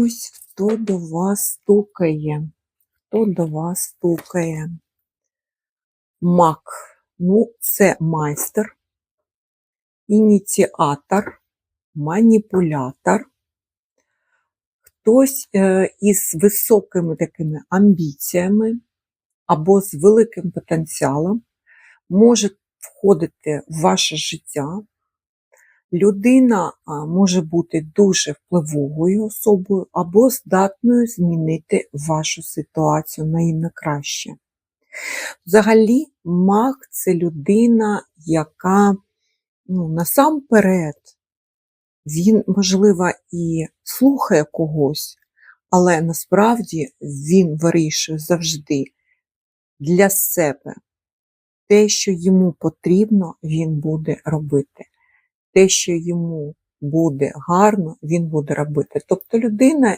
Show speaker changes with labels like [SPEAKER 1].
[SPEAKER 1] Ось хто до вас стукає. Хто до вас стукає? Мак. Ну, це майстер, ініціатор, маніпулятор. Хтось е, із високими такими амбіціями або з великим потенціалом може входити в ваше життя. Людина може бути дуже впливовою особою або здатною змінити вашу ситуацію на краще. Взагалі, маг це людина, яка ну, насамперед він, можливо, і слухає когось, але насправді він вирішує завжди для себе те, що йому потрібно, він буде робити. Те, що йому буде гарно, він буде робити. Тобто людина,